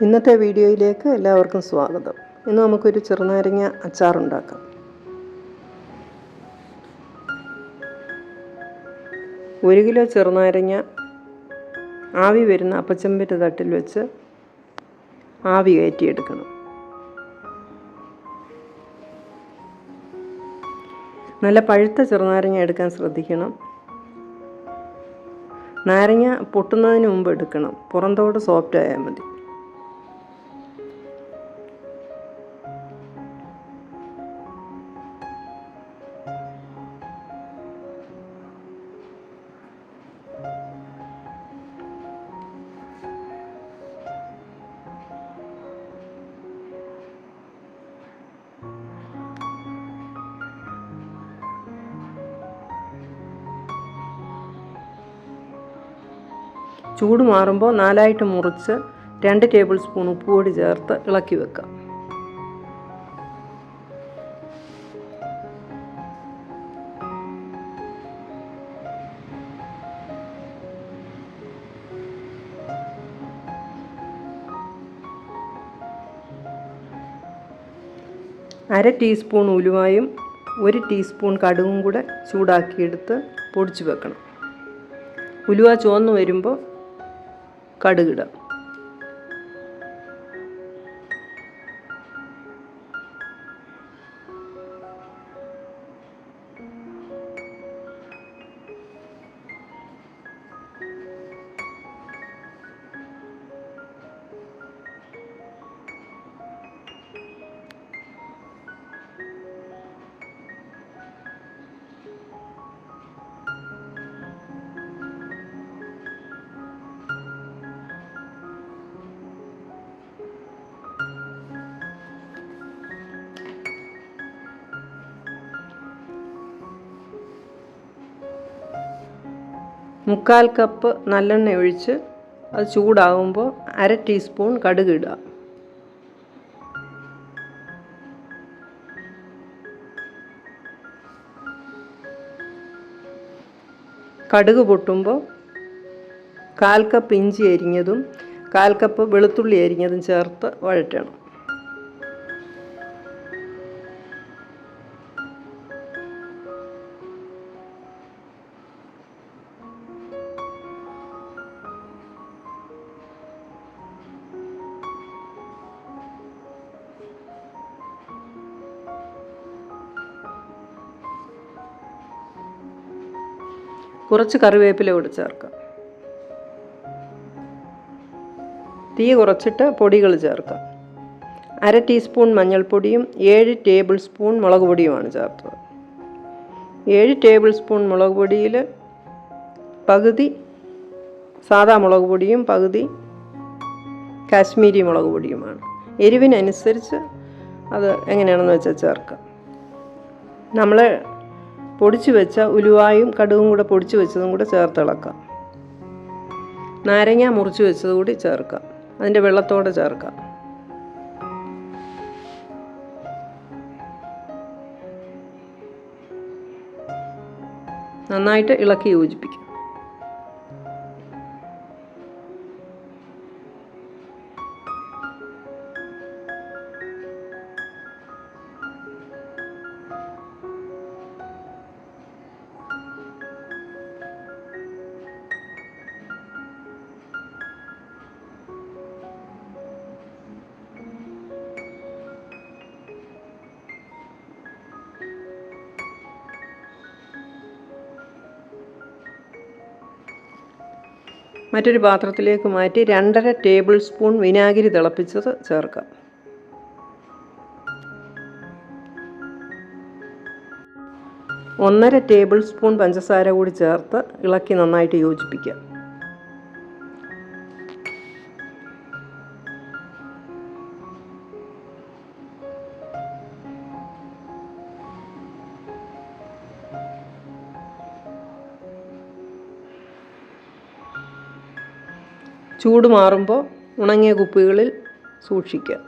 ഇന്നത്തെ വീഡിയോയിലേക്ക് എല്ലാവർക്കും സ്വാഗതം. ഇന്ന് നമുക്കൊരു ചെറുനാരങ്ങ അച്ചാറുണ്ടാക്കാം. ഒരു കിലോ ചെറുനാരങ്ങ ആവി വരുന്ന അപ്പച്ചമ്പിന്റെ തട്ടിൽ വെച്ച് ആവി കയറ്റിയെടുക്കണം. നല്ല പഴുത്ത ചെറുനാരങ്ങ എടുക്കാൻ ശ്രദ്ധിക്കണം. നാരങ്ങ പൊട്ടുന്നതിന് മുമ്പ് എടുക്കണം. പുറന്തോട് സോഫ്റ്റ് ആയാൽ മതി. ചൂട് മാറുമ്പോൾ നാലായിട്ട് മുറിച്ച് രണ്ട് ടേബിൾ സ്പൂൺ ഉപ്പുപൊടി ചേർത്ത് ഇളക്കി വെക്കുക. അര ടീസ്പൂൺ ഉലുവായും ഒരു ടീസ്പൂൺ കടുകും കൂടെ ചൂടാക്കിയെടുത്ത് പൊടിച്ചു വെക്കണം. ഉലുവ ചുവന്ന് വരുമ്പോൾ கடுகிடும். മുക്കാൽ കപ്പ് നല്ലെണ്ണ ഒഴിച്ച് അത് ചൂടാകുമ്പോൾ അര ടീസ്പൂൺ കടുക് ഇടുക. കടുക് പൊട്ടുമ്പോൾ കാൽ കപ്പ് ഇഞ്ചി അരിഞ്ഞതും കാൽ കപ്പ് വെളുത്തുള്ളി അരിഞ്ഞതും ചേർത്ത് വഴറ്റണം. കുറച്ച് കറിവേപ്പില കൂടെ ചേർക്കാം. തീ കുറച്ചിട്ട് പൊടികൾ ചേർക്കാം. അര ടീസ്പൂൺ മഞ്ഞൾപ്പൊടിയും ഏഴ് ടേബിൾ സ്പൂൺ മുളക് പൊടിയുമാണ് ചേർത്തത്. ഏഴ് ടേബിൾ സ്പൂൺ മുളക് പൊടിയിൽ പകുതി സാദാ മുളക് പൊടിയും പകുതി കാശ്മീരി മുളക് പൊടിയുമാണ്. എരിവിനനുസരിച്ച് അത് എങ്ങനെയാണെന്ന് വെച്ചാൽ ചേർക്കാം. നമ്മൾ പൊടിച്ചു വെച്ച ഉലുവായും കടുകും കൂടെ പൊടിച്ചു വെച്ചതും കൂടെ ചേർത്തിളക്കാം നാരങ്ങ മുറിച്ച് വെച്ചത് കൂടി ചേർക്കാം. അതിന്റെ വെള്ളത്തോടെ ചേർക്കാം. നന്നായിട്ട് ഇളക്കി യോജിപ്പിക്കും. മറ്റൊരു പാത്രത്തിലേക്ക് മാറ്റി രണ്ടര ടേബിൾ സ്പൂൺ വിനാഗിരി തിളപ്പിച്ചത് ചേർക്കാം. ഒന്നര ടേബിൾ സ്പൂൺ പഞ്ചസാര കൂടി ചേർത്ത് ഇളക്കി നന്നായിട്ട് യോജിപ്പിക്കാം. ചൂട് മാറുമ്പോൾ ഉണങ്ങിയ കുപ്പികളിൽ സൂക്ഷിക്കുക.